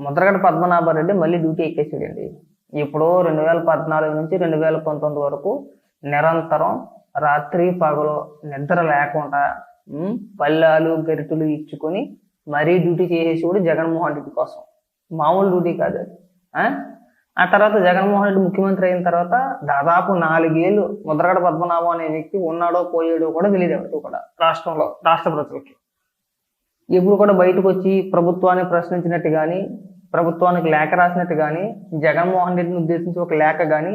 ముద్రగడ పద్మనాభరెడ్డి మళ్ళీ డ్యూటీ ఎక్కేసాడండి. ఇప్పుడు రెండు వేల పద్నాలుగు నుంచి రెండు వేల పంతొమ్మిది వరకు నిరంతరం రాత్రి పగలు నిద్ర లేకుండా పల్లాలు పళ్ళాలు గరిటెలు ఇచ్చుకొని మరీ డ్యూటీ చేసేసి కూడా జగన్మోహన్ రెడ్డి కోసం. మామూలు డ్యూటీ కాదు. అది ఆ? ఆ తర్వాత జగన్మోహన్ రెడ్డి ముఖ్యమంత్రి అయిన తర్వాత దాదాపు నాలుగేళ్ళు ముద్రగడ పద్మనాభం అనే వ్యక్తి ఉన్నాడో పోయాడో కూడా తెలియదు ఎవరికి కూడా రాష్ట్రంలో రాష్ట్ర ప్రజలకి. ఎప్పుడు కూడా బయటకు వచ్చి ప్రభుత్వాన్ని ప్రశ్నించినట్టు కానీ ప్రభుత్వానికి లేఖ రాసినట్టు కానీ జగన్మోహన్ రెడ్డిని ఉద్దేశించి ఒక లేఖ కానీ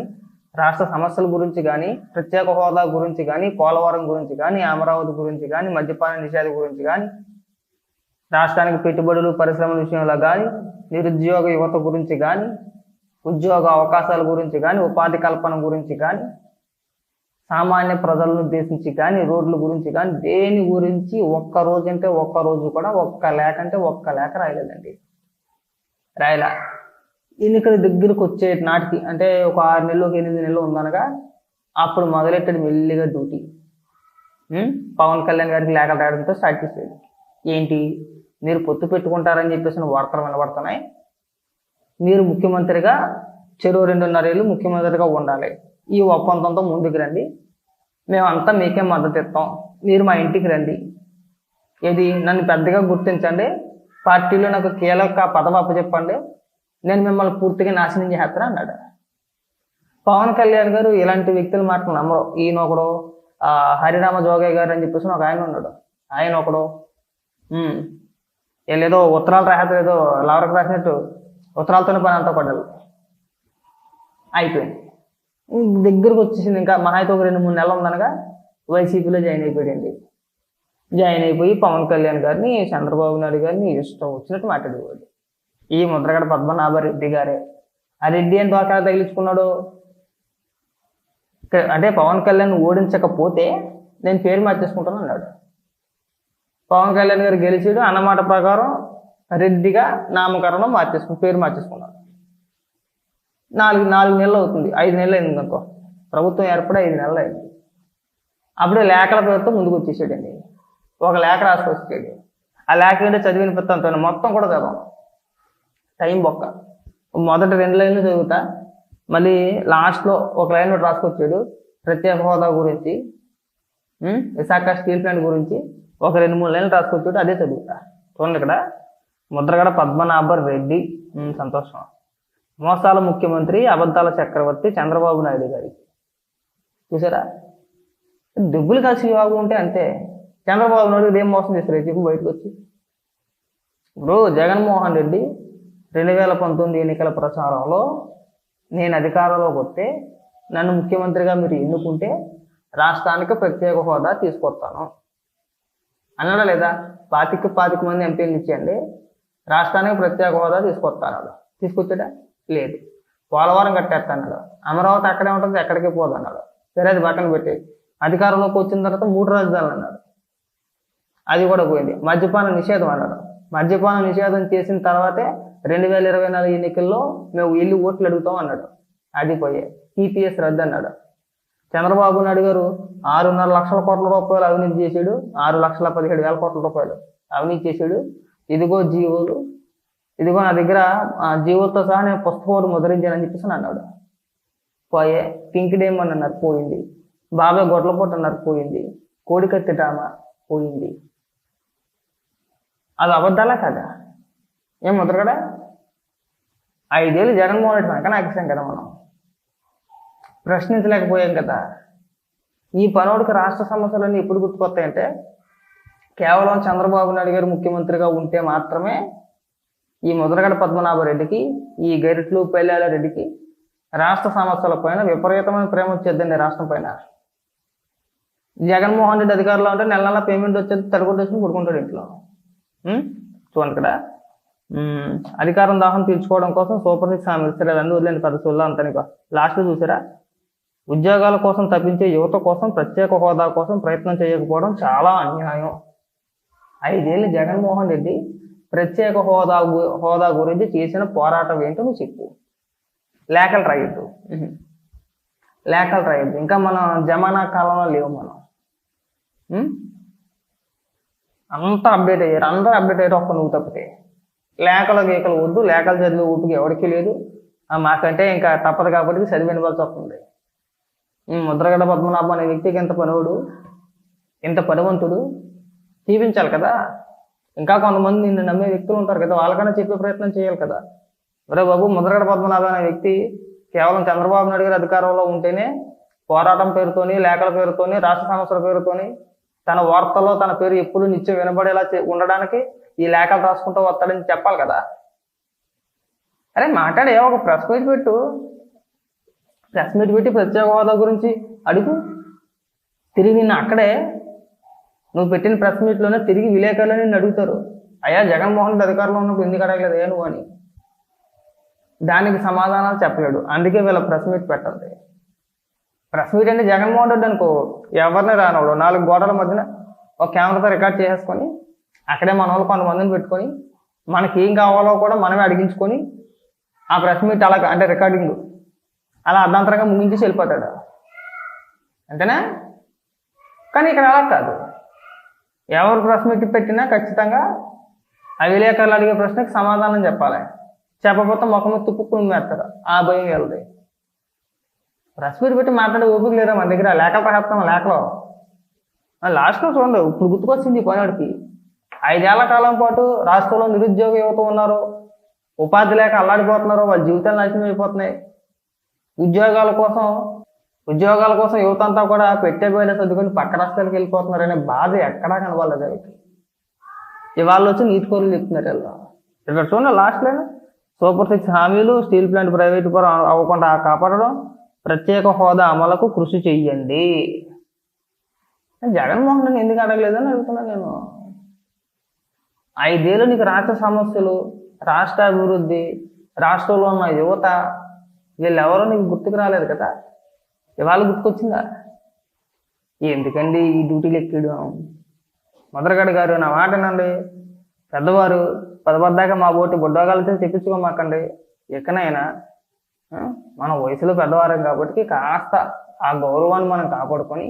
రాష్ట్ర సమస్యల గురించి కానీ ప్రత్యేక హోదా గురించి కానీ పోలవరం గురించి కానీ అమరావతి గురించి కానీ మద్యపాన నిషేధం గురించి కానీ రాష్ట్రానికి పెట్టుబడులు పరిశ్రమల విషయంలో కానీ నిరుద్యోగ యువత గురించి కానీ ఉద్యోగ అవకాశాల గురించి కానీ ఉపాధి కల్పన గురించి కానీ సామాన్య ప్రజలను ఉద్దేశించి కానీ రోడ్ల గురించి కానీ దేని గురించి ఒక్క రోజు అంటే ఒక్క రోజు కూడా ఒక్క లేఖ అంటే ఒక్క లేఖ రాయలేదండి. రాయలా. ఎన్నికల దగ్గరకు వచ్చే నాటికి అంటే ఒక ఆరు నెలలు ఒక ఎనిమిది నెలలు ఉందనగా అప్పుడు మొదలెట్టాడు మెల్లిగా డ్యూటీ. పవన్ కళ్యాణ్ గారికి లేఖలు రాయడంతో స్టార్ట్ చేసేది. ఏంటి? మీరు పొత్తు పెట్టుకుంటారని చెప్పేసి వార్తలు వినబడుతున్నాయి. మీరు ముఖ్యమంత్రిగా చెరువు రెండున్నర ఏళ్ళు ముఖ్యమంత్రిగా ఉండాలి. ఈ ఒప్పందంతో ముందుకు రండి. మేమంతా మీకే మద్దతు ఇస్తాం. మీరు మా ఇంటికి రండి. ఇది నన్ను పెద్దగా గుర్తించండి. పార్టీలో నాకు కీలక పదవి అప్పచెప్పండి. నేను మిమ్మల్ని పూర్తిగా నాశనం చేస్తాను అన్నాడు. పవన్ కళ్యాణ్ గారు ఇలాంటి వ్యక్తుల మాట నమ్మరు. ఈయన ఒకడు హరిరామ జోగయ్య గారు అని చెప్పేసి ఒక ఆయన ఉన్నాడు. ఆయన ఒకడు ఏదో వీళ్ళేదో ఉత్తరాలు రాసేది ఏదో లవరకు రాసినట్టు ఉత్తరాలతోనే పని అంతా పడ్డాడు అయిపోయింది. దగ్గరకు వచ్చేసింది. ఇంకా మహా అయితే ఒక రెండు మూడు నెలలు ఉందనగా వైసీపీలో జాయిన్ అయిపోయాడండి. జాయిన్ అయిపోయి పవన్ కళ్యాణ్ గారిని చంద్రబాబు నాయుడు గారిని ఇష్టం వచ్చినట్టు మాట్లాడేవాడు. ఈ ముద్రగడ పద్మనాభరెడ్డి గారే. ఆ రెడ్డి అని దోకా తగిలించుకున్నాడు? అంటే పవన్ కళ్యాణ్ ఓడించకపోతే నేను పేరు మార్చేసుకుంటాను అన్నాడు. పవన్ కళ్యాణ్ గారు గెలిచాడు అన్నమాట ప్రకారం రెడ్డిగా నామకరణం మార్చేసుకుని పేరు మార్చేసుకున్నాడు. నాలుగు నాలుగు నెలలు అవుతుంది. ఐదు నెలలు అయింది అనుకో. ప్రభుత్వం ఏర్పడి ఐదు నెలలు అయింది. అప్పుడే లేఖల పేరుతో ముందుకు వచ్చేసాడండి. ఒక లేఖ రాసుకొచ్చాడు ఆ లేఖ ఏంటో చదివిన పుత్తంతో మొత్తం కూడా చదవం. టైం బొక్క. మొదటి రెండు లైన్లు చదువుతా. మళ్ళీ లాస్ట్లో ఒక లైన్ ఒకటి రాసుకొచ్చాడు ప్రత్యేక హోదా గురించి విశాఖ స్టీల్ ప్లాంట్ గురించి ఒక రెండు మూడు లైన్లు రాసుకొచ్చాడు అదే చదువుతా. చూడండి ఇక్కడ. ముద్రగడ పద్మనాభర్ రెడ్డి. సంతోషం. మోసాల ముఖ్యమంత్రి అబద్ధాల చక్రవర్తి చంద్రబాబు నాయుడు గారికి. చూసారా? డబ్బులు కలిసి యోగం ఉంటే అంతే. చంద్రబాబు నాయుడు ఏం మోసం చేస్తారు చెప్పు బయటకు వచ్చి. ఇప్పుడు జగన్మోహన్ రెడ్డి రెండు వేల పంతొమ్మిది ఎన్నికల ప్రచారంలో నేను అధికారంలోకి వస్తే నన్ను ముఖ్యమంత్రిగా మీరు ఎన్నుకుంటే రాష్ట్రానికి ప్రత్యేక హోదా తీసుకొస్తాను. అన్నాడా లేదా? పాతికి పాతిక మంది ఎంపీలు ఇచ్చేయండి రాష్ట్రానికి ప్రత్యేక హోదా తీసుకొస్తాడు తీసుకొచ్చాడా? లేదు. పోలవరం కట్టేస్తాడు అమరావతి అక్కడే ఉంటుంది ఎక్కడికి పోదు అన్నాడు. సరే అది పక్కన పెట్టి అధికారంలోకి వచ్చిన తర్వాత మూడు రాజధానులు అన్నాడు. అది కూడా పోయింది. మద్యపాన నిషేధం అన్నాడు మద్యపాన నిషేధం చేసిన తర్వాతే రెండు వేల ఇరవై నాలుగు ఎన్నికల్లో మేము వెళ్ళి ఓట్లు అడుగుతాం అన్నాడు. అది పోయే. టీపీఎస్ రద్దు అన్నాడు. చంద్రబాబు నాయుడు గారు ఆరున్నర లక్షల కోట్ల రూపాయలు అవినీతి చేశాడు. ఆరు లక్షల పదిహేడు వేల కోట్ల రూపాయలు అవినీతి చేశాడు. ఇదిగో జీవోలు. ఇదిగో నా దగ్గర ఆ సహా నేను పుస్తకం ముద్రించానని చెప్పేసి అన్నాడు. పోయే. పింక్ డేమ్ అని అన్నారు. పోయింది. బాబాయ్ గొడ్లపోటు అన్నారు. పోయింది. కోడికత్తి డ్రామా. పోయింది. అది అబద్ధాలా కదా? ఏం ముద్రగడ ఐదేళ్ళు జగన్మోహన్ రెడ్డి వెనక నాకేసాం కదా మనం. ప్రశ్నించలేకపోయాం కదా. ఈ పనోడికి రాష్ట్ర సమస్యలన్నీ ఎప్పుడు గుర్తుకొస్తాయంటే కేవలం చంద్రబాబు నాయుడు గారు ముఖ్యమంత్రిగా ఉంటే మాత్రమే ఈ ముద్రగడ పద్మనాభరెడ్డికి ఈ గరిట్లు పెళ్ళాల రెడ్డికి రాష్ట్ర సమస్యల పైన విపరీతమైన ప్రేమ వచ్చేద్దండి రాష్ట్రం పైన. జగన్మోహన్ రెడ్డి అధికారంలో ఉంటే నెల నెల పేమెంట్ వచ్చేది తడుకుంటూ వచ్చి పడుకుంటాడు ఇంట్లో. చూడండి ఇక్కడ. అధికారం దాహం తీర్చుకోవడం కోసం సూపర్ సిక్స్ హామీ ఇస్తారు అవన్నీ వదిలేండి పెద్ద సొల్లు అంతా లాస్ట్ చూసారా? ఉద్యోగాల కోసం తప్పించే యువత కోసం ప్రత్యేక హోదా కోసం ప్రయత్నం చేయకపోవడం చాలా అన్యాయం. ఐదేళ్ళు జగన్మోహన్ రెడ్డి ప్రత్యేక హోదా హోదా గురించి చేసిన పోరాటం ఏంటో నువ్వు చెప్పు. లేఖలు రాయొద్దు ఉహు. లేఖలు రాయొద్దు ఇంకా మనం జమానా కాలంలో లేవు మనం? అంతా అప్డేట్ అయ్యారు. అందరూ అప్డేట్ అయ్యారు ఒక్క నువ్వు తప్పితే. లేఖలు గీకలు వద్దు. లేఖలు చదివే ఊపికి ఎవరికి లేదు. మాకంటే ఇంకా తప్పదు కాబట్టి చదివి వినవలసి వస్తుంది ముద్రగడ పద్మనాభం అనే వ్యక్తికి ఇంత పనివుడు ఇంత పనివంతుడు చూపించాలి కదా. ఇంకా కొంతమంది నిన్ను నమ్మే వ్యక్తులు ఉంటారు కదా. వాళ్ళకన్నా చెప్పే ప్రయత్నం చేయాలి కదా. ఒరే బాబు ముద్రగడ పద్మనాభం అనే వ్యక్తి కేవలం చంద్రబాబు నాయుడు గారి అధికారంలో ఉంటేనే పోరాటం పేరుతోని లేఖల పేరుతోని రాష్ట్ర సమస్యల పేరుతోని తన వార్తల్లో తన పేరు ఎప్పుడు నిత్యం వినబడేలా చే- ఉండడానికి ఈ లేఖలు రాసుకుంటూ వస్తాడని చెప్పాలి కదా. అరే మాట్లాడే ఒక ప్రెస్ మీట్ పెట్టు. ప్రెస్ మీట్ పెట్టి ప్రత్యేక హోదా గురించి అడుగు. తిరిగి నిన్న అక్కడే. నువ్వు పెట్టిన ప్రెస్ మీట్లోనే తిరిగి విలేకరులు నిన్ను అడుగుతారు. అయ్యా జగన్మోహన్ రెడ్డి అధికారంలో ఉన్నప్పుడు ఎందుకు అడగలేదు? ఏ నువ్వు అని. దానికి సమాధానాలు చెప్పలేడు. అందుకే వీళ్ళ ప్రెస్ మీట్ పెట్టండి. ప్రెస్ మీట్ అంటే జగన్మోహన్ రెడ్డి అనుకో ఎవరిని రానోడు? నాలుగు గోడల మధ్యన ఒక కెమెరాతో రికార్డ్ చేసేసుకొని అక్కడే మన వాళ్ళు కొంతమందిని పెట్టుకొని మనకి ఏం కావాలో కూడా మనమే అడిగించుకొని ఆ ప్రెస్ మీట్ అలా అంటే రికార్డింగ్ అలా అర్ధాంతరంగా ముగించేసి వెళ్ళిపోతాడు. అంతేనా? కానీ ఇక్కడ అలా కాదు. ఎవరు ప్రెస్ మీట్ పెట్టినా ఖచ్చితంగా ఆ విలేకరులు అడిగే ప్రశ్నకి సమాధానం చెప్పాలి. చెప్పకపోతే ముఖం తుప్పుకుని మేస్తారు ఆ భయం వెళ్ళదు. ప్రెస్ మీట్ పెట్టి మాట్లాడే ఓపిక లేదా మన దగ్గర? లేఖలు రాస్తాం లేఖలో. లాస్ట్లో చూడండి ఇప్పుడు గుర్తుకొచ్చింది ఈ ఐదేళ్ళ కాలం పాటు రాష్ట్రంలో నిరుద్యోగ యువత ఉన్నారు. ఉపాధి లేక అల్లాడిపోతున్నారు వాళ్ళ జీవితాలు నాశనం అయిపోతున్నాయి. ఉద్యోగాల కోసం ఉద్యోగాల కోసం యువత అంతా కూడా పెట్టే పోయిన చదువుకొని పక్క రాష్ట్రాలకు వెళ్ళిపోతున్నారు అనే బాధ ఎక్కడా కనబడలేదు వీళ్ళకి. ఇవాళ వచ్చి నీటి కోరులు చెప్తున్నారు వీళ్ళు. ఇక్కడ చూడండి లాస్ట్లో సూపర్ సిక్స్ హామీలు స్టీల్ ప్లాంట్ ప్రైవేట్ పరం అవ్వకుండా కాపాడడం ప్రత్యేక హోదా అమలుకు కృషి చెయ్యండి. జగన్మోహన్ రెడ్డి ఎందుకు అడగలేదని అడుగుతున్నాను నేను. ఐదేళ్ళు నీకు రాష్ట్ర సమస్యలు రాష్ట్ర అభివృద్ధి రాష్ట్రంలో ఉన్న యువత వీళ్ళెవరో నీకు గుర్తుకు రాలేదు కదా? ఇవాళ గుర్తుకొచ్చిందా? ఎందుకండి ఈ డ్యూటీలు ఎక్కడం? మొదలగడ గారు నా మాట వినండి పెద్దవారు పదపద్దాకా మా బోటి బుడ్డోగాలతో తెప్పించుకోమాకండి. ఎక్కనైనా మన వయసులో పెద్దవారం కాబట్టి కాస్త ఆ గౌరవాన్ని మనం కాపాడుకొని